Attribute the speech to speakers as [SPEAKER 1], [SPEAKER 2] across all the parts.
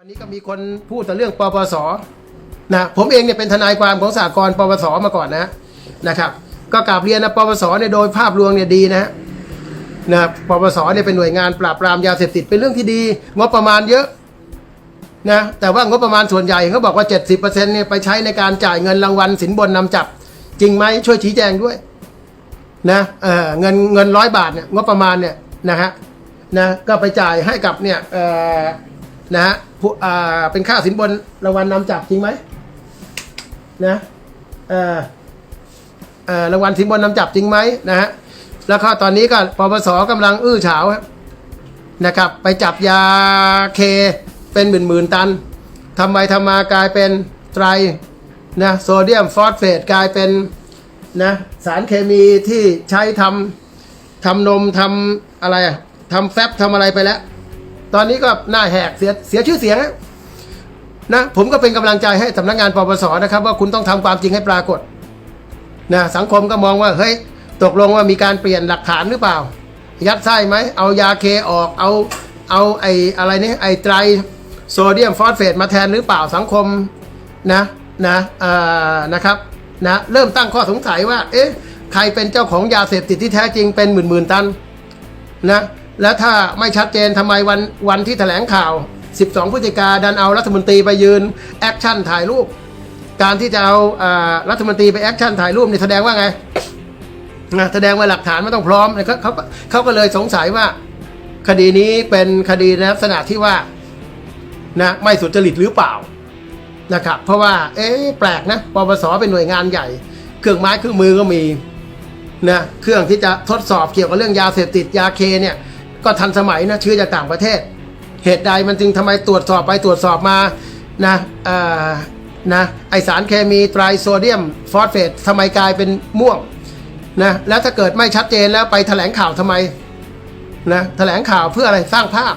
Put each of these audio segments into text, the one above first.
[SPEAKER 1] วันนี้ก็มีคนพูดแต่เรื่องปปสนะผมเองเนี่ยเป็นทนายความของสากลปปสมาก่อนนะนะครับ ก็กราบเรียนนะปปสเนี่ยโดยภาพรวมเนี่ยดีนะนะปปสเนี่ยเป็นหน่วยงานปราบปรามยาเสพติดเป็นเรื่องที่ดีงบประมาณเยอะนะแต่ว่างบประมาณส่วนใหญ่เขาบอกว่า 70%เนี่ยไปใช้ในการจ่ายเงินรางวัลสินบนนำจับ จริงไหมช่วยชี้แจงด้วยนะเออเงินเงินร้อยบาทเนี่ยงบประมาณเนี่ยนะฮะนะก็ไปจ่ายให้กับเนี่ยเออนะฮะ ผู้อ่าเป็นค่าสินบนรางวัลนำจับจริงไหมนะเอ่อเอ่อรางวัลสินบนนำจับจริงไหมนะฮะแล้วก็ตอนนี้ก็ปปสกำลังอื้อฉาวครับนะครับ ไปจับยาเคเป็นหมื่นหมื่นตันทำไมทำมากลายเป็นไตรนะโซเดียมฟอสเฟตกลายเป็นนะสารเคมีที่ใช้ทำทำนมทำอะไรอะทำแฟบทำอะไรไปแล้ว ตอนนี้ก็หน้าแหกเสียเสียชื่อเสียงนะผมก็เป็นกำลังใจให้สำนักงานปปสนะครับ ว่าคุณต้องทำความจริงให้ปรากฏนะสังคมก็มองว่าเฮ้ยตกลงว่ามีการเปลี่ยนหลักฐานหรือเปล่า ยัดไส้ไหมเอายาเคออกเอาเอาไอ้อะไรนี่ไอไตรโซเดียมฟอสเฟตมาแทนหรือเปล่าสังคมนะนะนะครับนะเริ่มตั้งข้อสงสัยว่า เอ๊ะ ใครเป็นเจ้าของยาเสพติดที่แท้จริงเป็นหมื่นหมื่นๆตันนะ แล้วถ้าไม่ชัดเจนทำไมวันวันที่แถลงข่าว 12 พฤศจิกาดันเอารัฐมนตรีไปยืนแอคชั่นถ่ายรูป การที่จะเอาอ่ารัฐมนตรีไปแอคชั่นถ่ายรูปนี่แสดงว่าไงนะแสดงว่าหลักฐานไม่ต้องพร้อมเขาเขาเขาก็เลยสงสัยว่า คดีนี้เป็นคดีในลักษณะที่ว่านะไม่สุจริตหรือเปล่านะครับเพราะว่าเอ๊ะแปลกนะปปสเป็นหน่วยงานใหญ่ เครื่องไม้เครื่องมือก็มีนะเครื่องที่จะทดสอบเกี่ยวกับเรื่องยาเสพติดยาเคเนี่ย ก็ทันสมัยนะเชื้อจากต่างประเทศ เหตุใดมันจึงทำไมตรวจสอบไปตรวจสอบมานะเอ่อนะไอสารเคมีไตรโซเดียมฟอสเฟตทำไมกลายเป็นม่วงนะแล้วถ้าเกิดไม่ชัดเจนแล้วไปแถลงข่าวทำไมนะแถลงข่าวเพื่ออะไรสร้างภาพ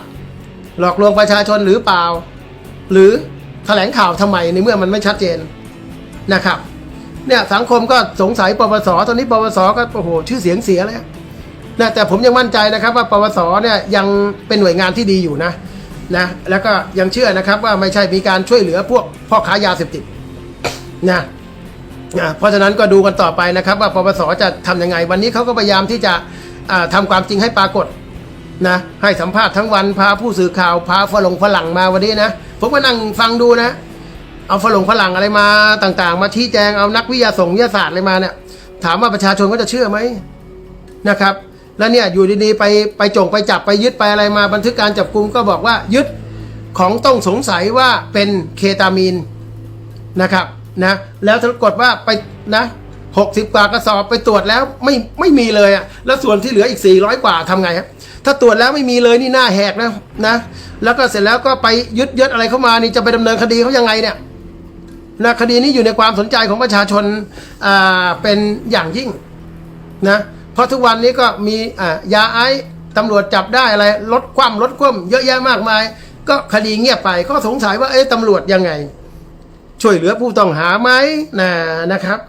[SPEAKER 1] หลอกลวงประชาชนหรือเปล่า หรือแถลงข่าวทำไมในเมื่อมันไม่ชัดเจนนะครับเนี่ยสังคมก็สงสัยปปสตอนนี้ปปสก็โอ้โหชื่อเสียงเสียแล้ว นะแต่ผมยังมั่นใจนะครับว่าปปสเนี่ยยังเป็นหน่วยงานที่ดีอยู่นะนะแล้วก็ยังเชื่อนะครับว่าไม่ใช่มีการช่วยเหลือพวกพ่อค้ายาเสพติดนะนะเพราะฉะนั้นก็ดูกันต่อไปนะครับ ว่าปปสจะทำยังไง วันนี้เขาก็พยายามที่จะอ่าทำความจริงให้ปรากฏนะให้สัมภาษณ์ทั้งวันพาผู้สื่อข่าวพาฝรั่งฝรั่งมาวันนี้นะผมก็นั่งฟังดูนะ เอาฝรั่งฝรั่งอะไรมาต่างๆ มาชี้แจงเอานักวิทยาส่งวิทยาศาสตร์อะไรมาเนี่ยถามว่าประชาชนก็จะเชื่อไหมนะครับ แล้วเนี่ยอยู่ดีๆไปไปจงไปจับไปยึดไปอะไรมาบันทึกการจับกลุมก็บอกว่ายึดของต้องสงสัยว่าเป็นเคตามีนนะครับนะแล้วปรากฏว่าไปนะหกสิบกว่ากระสอบไปตรวจแล้วไม่ไม่มีเลยอะ่ะแล้วส่วนที่เหลืออีก 400 กว่าทำไงครับถ้าตรวจแล้วไม่มีเลยนี่หน้าแหกนะนะแล้วก็เสร็จแล้วก็ไปยึดยึดอะไรเข้ามานี่จะไปดำเนินคดีเขายังไงเนี่ยนะคดีนี้อยู่ในความสนใจของประชาชนอ่าเป็นอย่างยิ่งนะ ราะทุกวันนี้ก็มียาไอซ์ตำรวจจับได้อะไรลดความลดคว่ำเยอะแยะมากมาย ก็คดีเงียบไปก็สงสัยว่าเอ๊ะตำรวจยังไง ช่วยเหลือผู้ต้องหาไหมนะนะครับ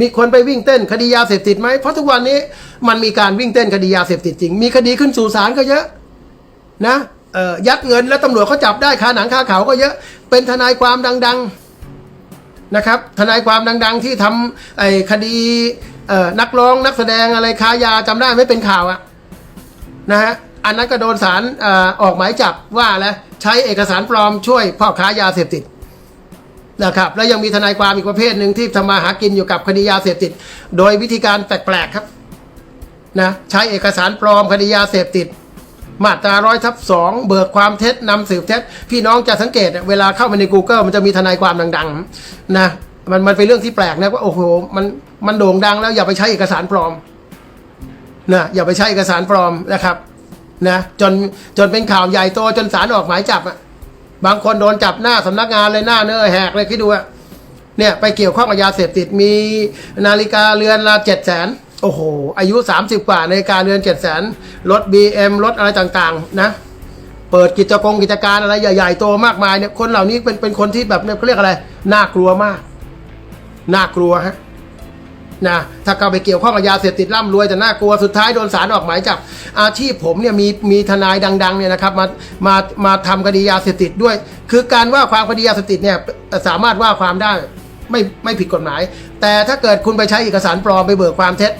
[SPEAKER 1] มีคนไปวิ่งเต้นคดียาเสพติดไหมเพราะทุกวันนี้มันมีการวิ่งเต้นคดียาเสพติดจริง มีคดีขึ้นสู่ศาลก็เยอะนะเอ่อยัดเงินแล้วตำรวจเขาจับได้คาหนังคาเขาก็เยอะเป็นทนายความดัง ๆนะครับ ทนายความดัง ๆ ที่ทำไอ้คดี เอ่อนักร้องนักแสดงอะไรค้ายาจำได้ไม่เป็นข่าวอะนะฮะอันนั้นก็โดนศาลเอ่อออกหมายจับว่าแล้วใช้เอกสารปลอมช่วยพ่อค้ายาเสพติดนะครับ แล้วยังมีทนายความอีกประเภทหนึ่งที่ทำมาหากินอยู่กับคดียาเสพติด โดยวิธีการแปลกๆครับนะใช้เอกสารปลอมคดียาเสพติด มาตราร้อยทับสองเบิกความเท็จนำสืบเท็จ พี่น้องจะสังเกตเวลาเข้ามาใน Google มันจะมีทนายความดัง ๆ นะมันมันเป็นเรื่องที่แปลกนะว่าโอ้โหมัน มันโด่งดังแล้วอย่าไปใช้เอกสารปลอมนะอย่าไปใช้เอกสารปลอมนะครับนะจนจนเป็นข่าวใหญ่โตจนศาลออกหมายจับอะบางคนโดนจับหน้าสำนักงานเลยหน้าเนื้อแหกเลยคิดดูอะเนี่ยไปเกี่ยวข้องกับยาเสพติดมีนาฬิกาเรือนละเจ็ดแสนโอ้โห อายุ 30 กว่านาฬิกาเรือนเจ็ดแสนรถ BM รถอะไรต่างๆ นะ เปิดกิจกรกิจการอะไรใหญ่ๆโตมากมายเนี่ยคนเหล่านี้เป็นเป็นคนที่แบบเนี่ยเขาเรียกอะไร น่ากลัวมาก น่ากลัวฮะ นะถ้าเข้าไปเกี่ยวข้องกับยาเสพติดร่ำรวยแต่น่ากลัวสุดท้ายโดนศาลออกหมายจับอาชีพผมเนี่ยมีมีทนายดังๆเนี่ยนะครับมามามาทำคดียาเสพติดด้วย คือการว่าความคดียาเสพติดเนี่ยสามารถว่าความได้ไม่ไม่ผิดกฎหมาย แต่ถ้าเกิดคุณไปใช้เอกสารปลอมไปเบิกความเท็จ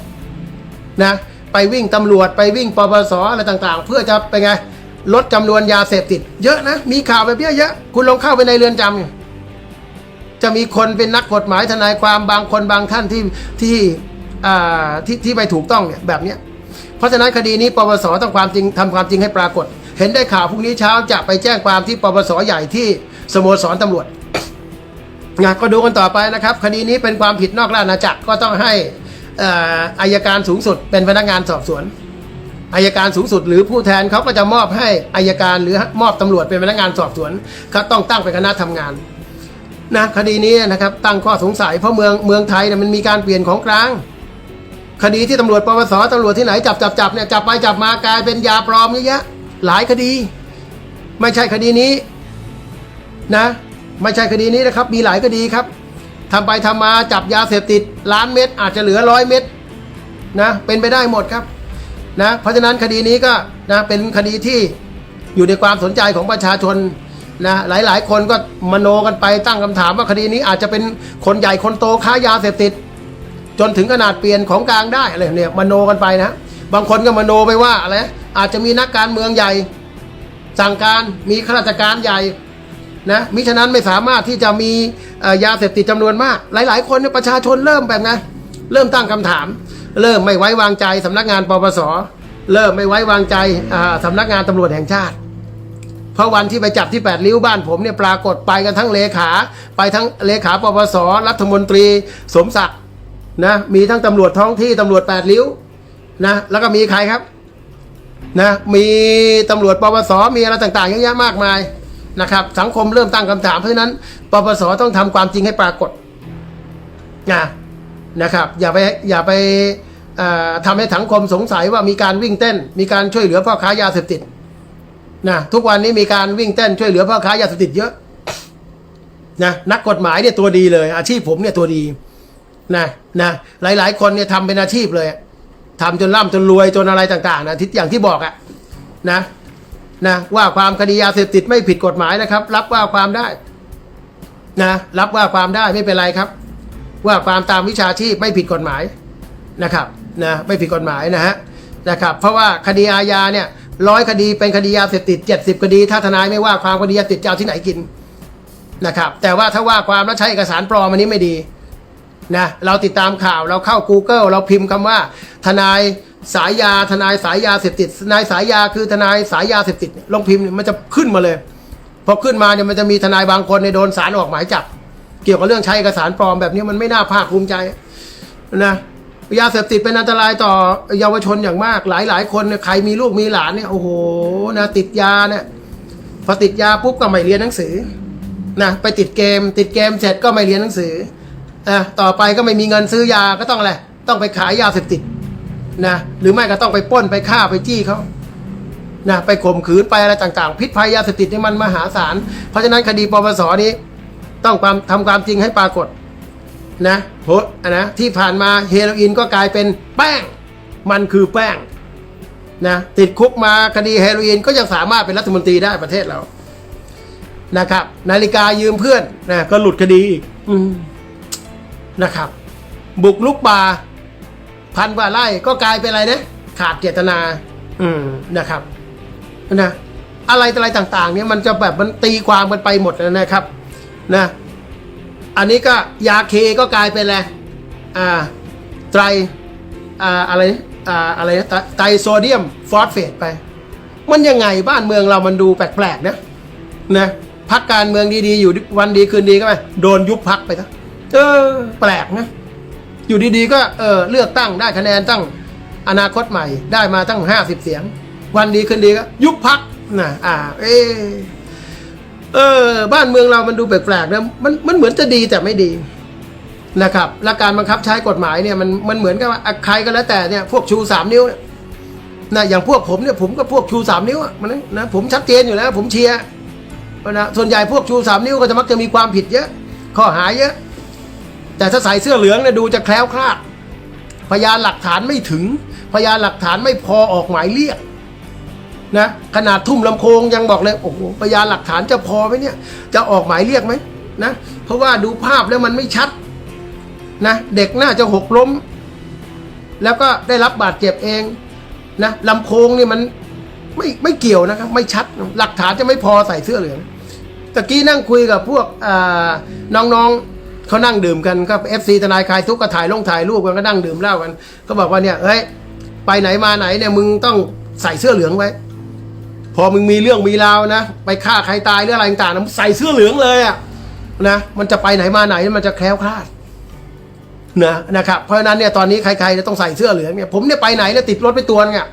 [SPEAKER 1] นะไปวิ่งตำรวจไปวิ่งปปสอะไรต่างๆ เพื่อจะไปไงลดจำนวนยาเสพติด เยอะนะมีข่าวแบบเนี้ยเยอะคุณลองเข้าไปในเรือนจำ จะมีคนเป็นนักกฎหมายทนายความบางคนบางท่านที่ที่อ่าที่ที่ไม่ถูกต้องเนี่ยแบบเนี้ยเพราะฉะนั้นคดีนี้ปปสต้องความจริงทำความจริงให้ปรากฏ เห็นได้ข่าวพรุ่งนี้เช้าจะไปแจ้งความที่ปปสใหญ่ที่สโมสรตำรวจนะก็ดูกันต่อไปนะครับ คดีนี้เป็นความผิดนอกราชอาณาจักรก็ต้องให้อายการสูงสุดเป็นพนักงานสอบสวนอายการสูงสุดหรือผู้แทนเขาก็จะมอบให้อายการหรือมอบตำรวจเป็นพนักงานสอบสวนเขาต้องตั้งเป็นคณะทำงาน นะคดีนี้นะครับตั้งข้อสงสัยเพราะเมืองเมืองไทยเนี่ยมันมีการเปลี่ยนของกลาง คดีที่ตำรวจปปสตำรวจที่ไหนจับจับจับเนี่ยจับไปจับมากลายเป็นยาปลอมเยอะแยะหลายคดี ไม่ใช่คดีนี้นะไม่ใช่คดีนี้นะครับ มีหลายคดีครับทำไปทำมาจับยาเสพติดล้านเม็ดอาจจะเหลือร้อยเม็ดนะเป็นไปได้หมดครับนะเพราะฉะนั้นคดีนี้ก็นะเป็นคดีที่อยู่ในความสนใจของประชาชน นะหลายๆ คนก็มโนกันไปตั้งคำถามว่าคดีนี้อาจจะเป็นคนใหญ่คนโตค้ายาเสพติด จนถึงขนาดเปลี่ยนของกลางได้อะไรเนี่ยมโนกันไปนะบางคนก็มโนไปว่าอะไรอาจจะมีนักการเมืองใหญ่ สั่งการมีข้าราชการใหญ่นะมิฉะนั้นไม่สามารถที่จะมียาเสพติดจำนวนมาก หลาย ๆ คนประชาชนเริ่มแบบไงเริ่มตั้งคำถาม เริ่มไม่ไว้วางใจสำนักงานปปสเริ่มไม่ไว้วางใจอ่าสำนักงานตำรวจแห่งชาติ เพราะวันที่ไปจับที่แปดริ้วบ้านผมเนี่ยปรากฏไปกันทั้งเลขา ไปทั้งเลขาปปสรัฐมนตรีสมศักดิ์นะมีทั้งตำรวจท้องที่ตำรวจแปดริ้วนะแล้วก็มีใครครับนะมีตำรวจปปสมีอะไรต่างๆเยอะแยะมากมายนะครับสังคมเริ่มตั้งคำถามเพราะฉะนั้นปปสต้องทำความจริงให้ปรากฏนะนะครับอย่าไปอย่าไปทำให้สังคมสงสัยว่ามีการวิ่งเต้น มีการช่วยเหลือพ่อค้ายาเสพติด นะทุกวันนี้มีการวิ่งเต้นช่วยเหลือพ่อค้ายาเสพติดเยอะนะนักกฎหมายเนี่ยตัวดีเลย อาชีพผมเนี่ยตัวดีนะนะหลาย ๆ คนเนี่ยทำเป็นอาชีพเลยทำจนร่ำจนรวยจนอะไรต่างๆนะที่อย่างที่บอกอะนะนะว่าความคดียาเสพติดไม่ผิดกฎหมายนะครับ รับว่าความได้นะรับว่าความได้ไม่เป็นไรครับ ว่าความตามวิชาชีพไม่ผิดกฎหมายนะครับนะไม่ผิดกฎหมายนะฮะนะครับ เพราะว่าคดีอาญาเนี่ย ร้อยคดีเป็นคดียาเสพติดเจ็ดสิบคดี ถ้าทนายไม่ว่าความคดียาเสพติดจะเอาที่ไหนกินนะครับ แต่ว่าถ้าว่าความแล้วใช้เอกสารปลอมอันนี้ไม่ดีนะเราติดตามข่าวเราเข้า Google เราพิมพ์คำว่า ทนายสายยาทนายสายยาเสพติดทนายสายยาคือทนายสายยาเสพติดลองพิมพ์มันจะขึ้นมาเลยพอขึ้นมาเนี่ยมันจะมีทนายบางคนในโดนสารออกหมายจับ เกี่ยวกับเรื่องใช้เอกสารปลอมแบบนี้มันไม่น่าภาคภูมิใจนะ ยาเสพติดเป็นอันตรายต่อเยาวชนอย่างมาก หลายหลายคนเนี่ยใครมีลูกมีหลานเนี่ยโอ้โหนะติดยาเนี่ยพอติดยาปุ๊บก็ไม่เรียนหนังสือนะไปติดเกม ติดเกมเสร็จก็ไม่เรียนหนังสืออะต่อไปก็ไม่มีเงินซื้อยาก็ต้องอะไรต้องไปขายยาเสพติดนะหรือไม่ก็ต้องไปป้นไปฆ่าไปจี้เขานะไปข่มขืนไปอะไรต่างๆ พิษภัยยาเสพติดนี่มันมหาศาลเพราะฉะนั้นคดีปปสนี้ ต้องความทำความจริงให้ปรากฏ นะโหอะนะที่ผ่านมาเฮโรอีนก็กลายเป็นแป้ง มันคือแป้งนะติดคุกมาคดีเฮโรอีนก็ยังสามารถเป็นรัฐมนตรีได้ประเทศเรานะครับ นาฬิกายืมเพื่อนนะก็หลุดคดีอีกนะครับ บุกลุกป่าพันกว่าไร่ก็กลายเป็นอะไรนะขาดเจตนา อืมนะครับนะอะไรอะไรต่าง ๆ เนี่ยมันจะแบบมันตีความกันไปหมดนะครับ นะ อันนี้ก็ยาเคก็กลายเป็นอะไรอ่าไตรอ่าอะไรอ่าอะไรไตไตรโซเดียมฟอสเฟตไป มันยังไงบ้านเมืองเรามันดูแปลกๆนะนะพักการเมืองดีๆ อยู่วันดีคืนดีก็ไปโดนยุบพักไปซะเออแปลกนะอยู่ดีๆก็เออเลือกตั้งได้คะแนนตั้งอนาคตใหม่ได้มาตั้งห้าสิบเสียง วันดีคืนดีก็ยุบพักนะอ่า เออ เออ บ้านเมืองเรามันดูแปลกๆนะมันมันเหมือนจะดีแต่ไม่ดีนะครับและการบังคับใช้กฎหมายเนี่ยมันมันเหมือนกับว่าใครก็แล้วแต่เนี่ยพวกชูสามนิ้วนะอย่างพวกผมเนี่ยผมก็พวกชูสามนิ้วอะมันนะนะผมชัดเจนอยู่แล้ว ผมเชียร์นะส่วนใหญ่พวกชูสามนิ้วก็จะมักจะมีความผิดเยอะ ข้อหาเยอะ แต่ถ้าใส่เสื้อเหลืองเนี่ยดูจะแคล้วคลาดพยานหลักฐานไม่ถึง พยานหลักฐานไม่พอออกหมายเรียก นะขนาดทุ่มลำโพงยังบอกเลยโอ้โหพยานหลักฐานจะพอไหมเนี่ย จะออกหมายเรียกไหมนะเพราะว่าดูภาพแล้วมันไม่ชัดนะเด็กน่าจะหกล้ม แล้วก็ได้รับบาดเจ็บเองนะลำโพงนี่มันไม่ไม่เกี่ยวนะครับ ไม่ชัดหลักฐานจะไม่พอใส่เสื้อเหลืองตะกี้นั่งคุยกับพวกน้องๆเขานั่งดื่มกันก็เอฟซีทนายคลายทุกข์ก็ถ่ายลงถ่ายรูปกันก็นั่งดื่มเหล้ากันก็บอกว่าเนี่ยเฮ้ยไปไหนมาไหนเนี่ยมึงต้องใส่เสื้อเหลืองไว้ พอมึงมีเรื่องมีราวนะ ไปฆ่าใครตายหรืออะไรต่างๆนะใส่เสื้อเหลืองเลยอะนะมันจะไปไหนมาไหนมันจะแคล้วคลาดนะนะครับเพราะฉะนั้นเนี่ยตอนนี้ใครๆจะต้องใส่เสื้อเหลืองเนี่ยผมเนี่ยไปไหนเนี่ยติดรถไปตัวนึงเนี่ย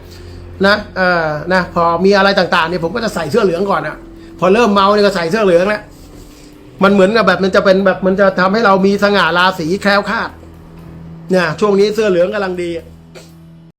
[SPEAKER 1] นะเออนะพอมีอะไรต่างๆเนี่ยผมก็จะใส่เสื้อเหลืองก่อนอะพอเริ่มเมาเนี่ยก็ใส่เสื้อเหลืองแล้วมันเหมือนกับแบบมันจะเป็นแบบมันจะทำให้เรามีสง่าราศีแคล้วคลาดเนี่ยช่วงนี้เสื้อเหลืองกำลังดี